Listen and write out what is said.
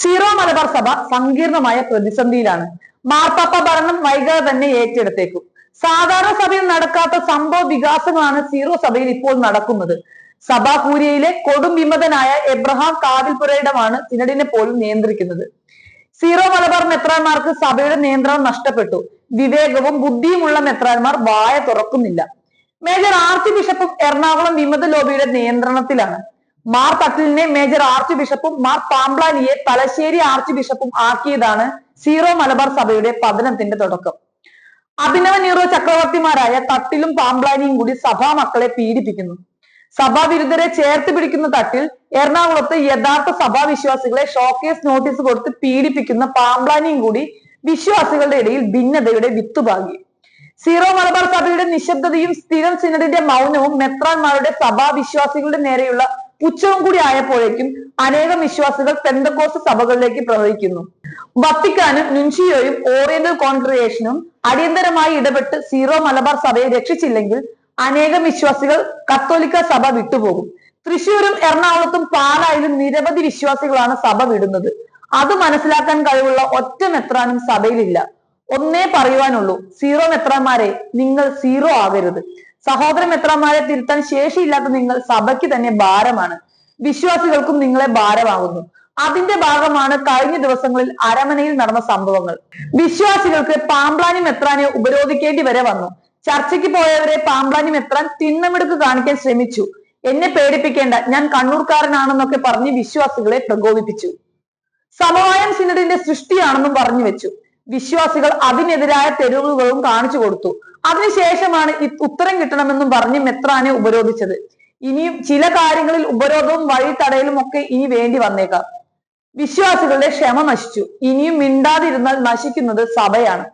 Zero Malabar സഭ സങ്കീർണമായ പ്രതിസന്ധിയിലാണ്. മാർപ്പാപ്പ ഭരണം വൈകാതെ തന്നെ ഏറ്റെടുത്തേക്കും. സാധാരണ സഭയിൽ നടക്കാത്ത സംഭവ വികാസങ്ങളാണ് സീറോ സഭയിൽ ഇപ്പോൾ നടക്കുന്നത്. സഭാ കൂരിയയിലെ കൊടും വിമതനായ എബ്രഹാം കാവിൽപുരയിടമാണ് സിനഡിനെ പോലും നിയന്ത്രിക്കുന്നത്. സീറോ മലബാർ മെത്രാന്മാർക്ക് സഭയുടെ നിയന്ത്രണം നഷ്ടപ്പെട്ടു. വിവേകവും ബുദ്ധിയുമുള്ള മെത്രാന്മാർ വായ തുറക്കുന്നില്ല. മേജർ ആർച്ച് ബിഷപ്പും എറണാകുളം വിമത ലോബിയുടെ നിയന്ത്രണത്തിലാണ്. മാർ തട്ടിലിനെ മേജർ ആർച്ച് ബിഷപ്പും മാർ പാമ്പ്ലാനിയെ തലശ്ശേരി ആർച്ച് ബിഷപ്പും ആക്കിയതാണ് സീറോ മലബാർ സഭയുടെ പതനത്തിന്റെ തുടക്കം. അഭിനവ നീറോ ചക്രവർത്തിമാരായ തട്ടിലും പാമ്പ്ലാനിയും കൂടി സഭാ മക്കളെ പീഡിപ്പിക്കുന്നു. സഭാവിരുദ്ധരെ ചേർത്ത് പിടിക്കുന്ന തട്ടിൽ എറണാകുളത്ത് യഥാർത്ഥ സഭാവിശ്വാസികളെ ഷോക്കേസ് നോട്ടീസ് കൊടുത്ത് പീഡിപ്പിക്കുന്ന പാമ്പ്ലാനിയും കൂടി വിശ്വാസികളുടെ ഇടയിൽ ഭിന്നതയുടെ വിത്തുപാകി. സീറോ മലബാർ സഭയുടെ നിശബ്ദതയും സ്ഥിരം സിനഡിന്റെ മൗനവും മെത്രാന്മാരുടെ സഭാവിശ്വാസികളുടെ നേരെയുള്ള പുച്ഛവും കൂടി ആയപ്പോഴേക്കും അനേകം വിശ്വാസികൾ പെന്തക്കോസ് സഭകളിലേക്ക് പ്രവഹിക്കുന്നു. വത്തിക്കാനും നുൻഷിയോയും ഓറിയന്റൽ കോൺഗ്രിഗേഷനും അടിയന്തരമായി ഇടപെട്ട് സീറോ മലബാർ സഭയെ രക്ഷിച്ചില്ലെങ്കിൽ അനേകം വിശ്വാസികൾ കത്തോലിക്ക സഭ വിട്ടുപോകും. തൃശൂരും എറണാകുളത്തും പാലായിലും നിരവധി വിശ്വാസികളാണ് സഭ വിടുന്നത്. അത് മനസ്സിലാക്കാൻ കഴിവുള്ള ഒറ്റ മെത്രാനും സഭയിലില്ല. ഒന്നേ പറയുവാനുള്ളൂ സീറോ മെത്രാന്മാരെ നിങ്ങൾ സീറോ ആകരുത്. സഹോദര മെത്രാന്മാരെ തിരുത്താൻ ശേഷിയില്ലാത്ത നിങ്ങൾ സഭയ്ക്ക് തന്നെ ഭാരമാണ്. വിശ്വാസികൾക്കും നിങ്ങളെ ഭാരമാകുന്നു. അതിന്റെ ഭാഗമാണ് കഴിഞ്ഞ ദിവസങ്ങളിൽ അരമനയിൽ നടന്ന സംഭവങ്ങൾ. വിശ്വാസികൾക്ക് പാമ്പ്ലാനി മെത്രാനെ ഉപരോധിക്കേണ്ടി വരെ വന്നു. ചർച്ചയ്ക്ക് പോയവരെ പാമ്പ്ലാനി മെത്രാൻ തിന്നമെടുക്ക് കാണിക്കാൻ ശ്രമിച്ചു. എന്നെ പേടിപ്പിക്കേണ്ട ഞാൻ കണ്ണൂർക്കാരനാണെന്നൊക്കെ പറഞ്ഞ് വിശ്വാസികളെ പ്രകോപിപ്പിച്ചു. സമവായം സിനഡിന്റെ സൃഷ്ടിയാണെന്നും പറഞ്ഞു വെച്ചു വിശ്വാസികൾ അതിനെതിരായ തെരുവുകളും കാണിച്ചു കൊടുത്തു. അതിനുശേഷമാണ് ഉത്തരം കിട്ടണമെന്നും പറഞ്ഞ് മെത്രാനെ ഉപരോധിച്ചത്. ഇനിയും ചില കാര്യങ്ങളിൽ ഉപരോധവും വഴി തടയലും ഒക്കെ ഇനി വേണ്ടി വന്നേക്കാം. വിശ്വാസികളുടെ ക്ഷമ നശിച്ചു. ഇനിയും മിണ്ടാതിരുന്നാൽ നശിക്കുന്നത് സഭയാണ്.